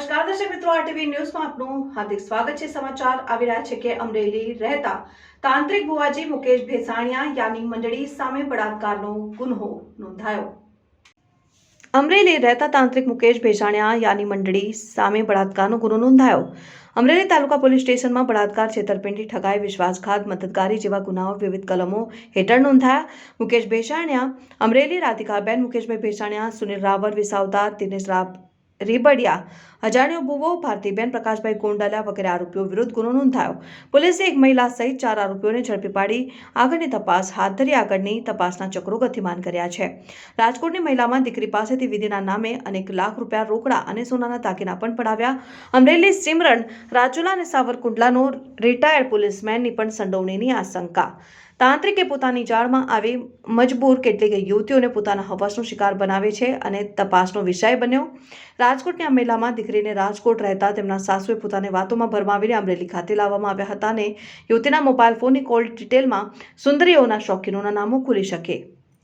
નમસ્કાર, દર્શક મિત્રો આરટીવી ન્યૂઝમાં આપનું હાર્દિક સ્વાગત છે. સમાચાર આવી રહ્યા છે કે અમરેલી રહેતા તાંત્રિક બુવાજી મુકેશ ભેસાણિયા યાની મંડળી સામે બળાત્કારનો ગુન્હો નોંધાયો. અમરેલી રહેતા તાંત્રિક મુકેશ ભેસાણિયા યાની મંડળી સામે બળાત્કારનો ગુનો નોંધાયો. અમરેલી તાલુકા પોલીસ સ્ટેશનમાં બળાત્કાર છેતરપિંડી ઠગાઈ વિશ્વાસઘાત મદદગારી જેવા ગુનાઓ વિવિધ કલમો હેઠળ નોંધાયા. મુકેશ ભેસાણિયા અમરેલી રાધિકાબેન, મુકેશભાઈ ભેસાણિયા, સુનિલ રાવલ વિસાવદાર દિનેશ રાબ રીબડિયા. અજાણ્યો બુવો, ભારતીબેન પ્રકાશભાઈ કોંડાલા વગેરે આરોપીઓ વિરુદ્ધ ગુનો નોંધાયો. પોલીસે એક મહિલા સહિત ચાર આરોપીઓને ઝડપી પાડી આગળની તપાસ હાથ ધરી આગળની તપાસના ચક્રો ગતિમાન કર્યા છે. રાજકોટની મહિલામાં દીકરી પાસેથી વિધિના નામે અનેક લાખ રૂપિયા રોકડા અને સોનાના દાગીના પણ પડાવ્યા. અમરેલી સિમરન રાજુલા અને સાવરકુંડલાનો રિટાયર્ડ પોલીસમેનની પણ સંડોવણીની આશંકા. તાંત્રિકે પોતાની જાળમાં આવી મજબૂર કેટલીક યુવતીઓને પોતાના હવસનો શિકાર બનાવે છે અને તપાસનો વિષય બન્યો. રાજકોટની આ મહિલામાં દીકરીને રાજકોટ રહેતા તેમના સાસુએ પોતાની વાતોમાં ભરમાવીને અમરેલી ખાતે લાવવામાં આવ્યા હતા અને યુવતીના મોબાઈલ ફોનની કોલ ડિટેલમાં સુંદરીઓના શોખીનોના નામો ખુલી શકે.